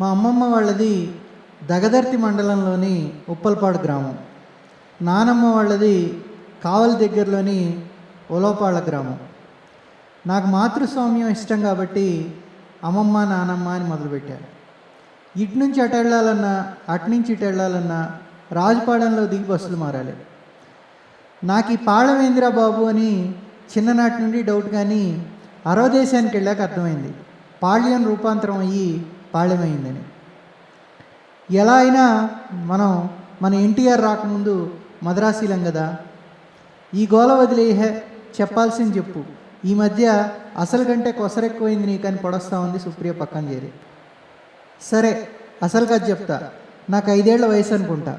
మా అమ్మమ్మ వాళ్ళది దగదర్తి మండలంలోని ఉప్పల్పాడు గ్రామం. నానమ్మ వాళ్ళది కావలి దగ్గరలోని ఒలోపాళ్ళ గ్రామం. నాకు మాతృస్వామ్యం ఇష్టం కాబట్టి అమ్మమ్మ నానమ్మ అని మొదలుపెట్టారు. ఇటు నుంచి అటు వెళ్ళాలన్నా అటు నుంచి ఇటు వెళ్ళాలన్నా రాజుపాలెంలో దిగి బస్సులు మారాలి. నాకు ఈ పాళమేంద్రా బాబు అని చిన్ననాటి నుండి డౌట్ కానీ అరవ దేశానికి వెళ్ళాక అర్థమైంది. పాళ్యం రూపాంతరం అయ్యి పాళ్యమైందని. ఎలా అయినా మనం మన ఎన్టీఆర్ రాకముందు మద్రాసీలం కదా ఈ గోల వదిలేహే చెప్పాల్సింది చెప్పు. ఈ మధ్య అసలు కంటే కొసరెక్కువైంది నీకని పొడస్తా ఉంది సుప్రియ పక్కన చేరి సరే అసలు కాదు చెప్తా. నాకు ఐదేళ్ళ వయసు అనుకుంటా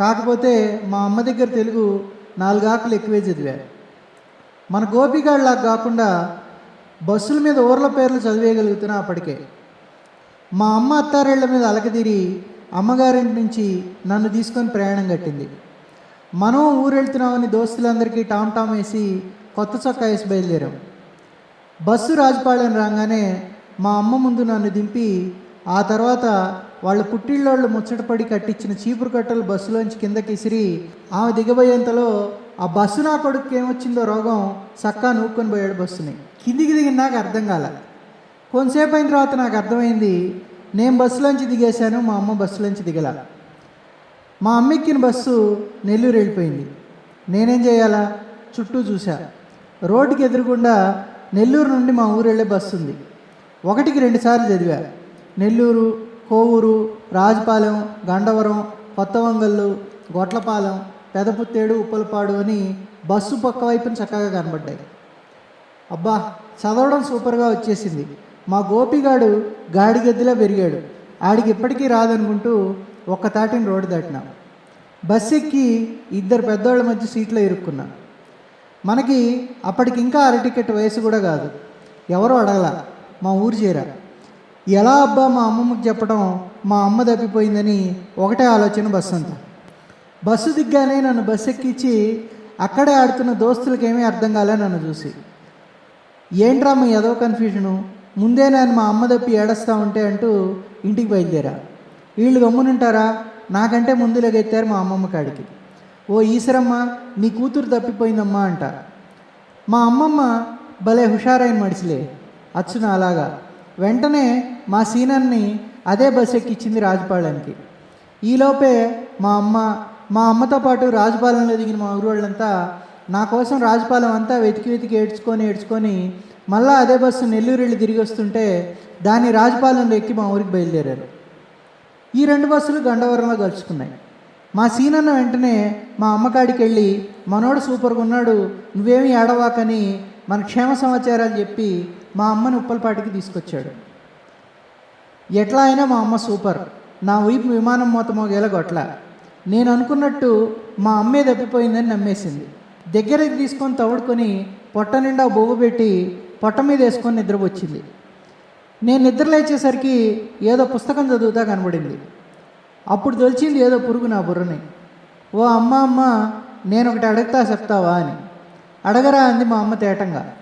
కాకపోతే మా అమ్మ దగ్గర తెలుగు నాలుగాకులు ఎక్కువే చదివా. మన గోపిగాళ్ళలాగా కాకుండా బస్సుల మీద ఊర్ల పేర్లు చదివేయగలుగుతున్నా అప్పటికే. మా అమ్మ అత్తారేళ్ళ మీద అలకదీరి అమ్మగారింటి నుంచి నన్ను తీసుకొని ప్రయాణం కట్టింది. మనం ఊరెళ్తున్నామని దోస్తులందరికీ టామ్ టామ్ వేసి కొత్త చొక్కా వేసి బయలుదేరాం. బస్సు రాజపాలెం రాగానే మా అమ్మ ముందు నన్ను దింపి ఆ తర్వాత వాళ్ళ పుట్టిళ్ళోళ్ళు ముచ్చటపడి కట్టించిన చీపురు కట్టలు బస్సులోంచి కిందకి ఇసిరి ఆమె దిగబోయేంతలో ఆ బస్సు నా కొడుకు ఏమొచ్చిందో రోగం సక్కా నూక్కొని పోయాడు బస్సుని. కిందికి దిగిన నాకు అర్థం కాల. కొంతసేపు అయిన తర్వాత నాకు అర్థమైంది నేను బస్సులోంచి దిగేశాను మా అమ్మ బస్సులోంచి దిగల. మా అమ్మ ఎక్కిన బస్సు నెల్లూరు వెళ్ళిపోయింది. నేనేం చేయాలా? చుట్టూ చూసా రోడ్డుకి ఎదురుగుండా నెల్లూరు నుండి మా ఊరు వెళ్ళే బస్సు ఉంది. ఒకటికి రెండుసార్లు చదివా. నెల్లూరు కోవూరు రాజపాలెం గండవరం కొత్తవంగల్లు గొట్లపాలెం పెదపుత్తేడు ఉప్పలపాడు అని బస్సు పక్క వైపున చక్కగా కనబడ్డాయి. అబ్బా చదవడం సూపర్గా వచ్చేసింది. మా గోపిగాడు గాడిగద్దిలా పెరిగాడు. ఆడికి ఇప్పటికీ రాదనుకుంటూ ఒక్క తాటిని రోడ్డు దాటినాం. బస్ ఎక్కి ఇద్దరు పెద్దవాళ్ళ మధ్య సీట్లో ఇరుక్కున్నా. మనకి అప్పటికి ఇంకా అర టికెట్ వయసు కూడా కాదు. ఎవరో అడగల. మా ఊరు చేరా. ఎలా అబ్బా మా అమ్మమ్మకి చెప్పడం మా అమ్మ తప్పిపోయిందని ఒకటే ఆలోచన బస్సు అంతా బస్సు దిగ్గానే నన్ను బస్సు ఎక్కించి అక్కడే ఆడుతున్న దోస్తులకేమీ అర్థం కాలే నన్ను చూసి. ఏంట్రా మీ ఏదో కన్ఫ్యూజను ముందే నేను మా అమ్మ తప్పి ఏడస్తా ఉంటే అంటూ ఇంటికి బయలుదేరా. వీళ్ళు గమ్మునుంటారా? నాకంటే ముందు లెగెత్తారు మా అమ్మమ్మ కాడికి. ఓ ఈశ్వరమ్మ నీ కూతురు తప్పిపోయిందమ్మా అంట. మా అమ్మమ్మ భలే హుషారైన మడిసిలే. అచ్చున అలాగా. వెంటనే మా సీనర్ని అదే బస్ ఎక్కిచ్చింది రాజపాలెంకి. ఈలోపే మా అమ్మ మా అమ్మతో పాటు రాజపాలెంలో దిగిన మా ఊరు వాళ్ళంతా నా కోసం రాజపాలెం అంతా వెతికి వెతికి ఏడ్చుకొని ఏడ్చుకొని మళ్ళా అదే బస్సు నెల్లూరు వెళ్ళి తిరిగి వస్తుంటే దాన్ని రాజపాలెంలో ఎక్కి మా ఊరికి బయలుదేరారు. ఈ రెండు బస్సులు గండవరంలో కలుసుకున్నాయి. మా సీనన్న వెంటనే మా అమ్మకాడికి వెళ్ళి మనోడు సూపర్గా ఉన్నాడు నువ్వేమి ఏడవాకని మన క్షేమ సమాచారాలు చెప్పి మా అమ్మని ఉప్పలపాటికి తీసుకొచ్చాడు. ఎట్లా అయినా మా అమ్మ సూపర్. నా వైపు విమానం మూత మోగేలా నేను అనుకున్నట్టు మా అమ్మే తప్పిపోయిందని నమ్మేసింది. దగ్గరికి తీసుకొని తవుడుకొని పొట్ట నిండా బొవ్వు పెట్టి పొట్ట మీద వేసుకొని నిద్రపోచ్చింది నేను నిద్ర లేచేసరికి ఏదో పుస్తకం చదువుతా కనబడింది. అప్పుడు తొలిచింది ఏదో పురుగు నా బుర్రని. ఓ అమ్మ అమ్మ నేను ఒకటి అడుగుతా చెప్తావా అని. అడగరా అంది మా అమ్మ తేటంగా.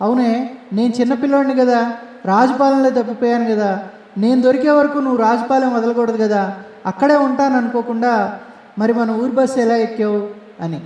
అవునే నేను చిన్నపిల్లోడిని కదా రాజుపాలెంలో తప్పిపోయాను కదా నేను దొరికే వరకు నువ్వు రాజుపాలెం వదలకూడదు కదా అక్కడే ఉంటాను అనుకోకుండా మరి మన ఊరి బస్సు ఎలా ఎక్కావు అని.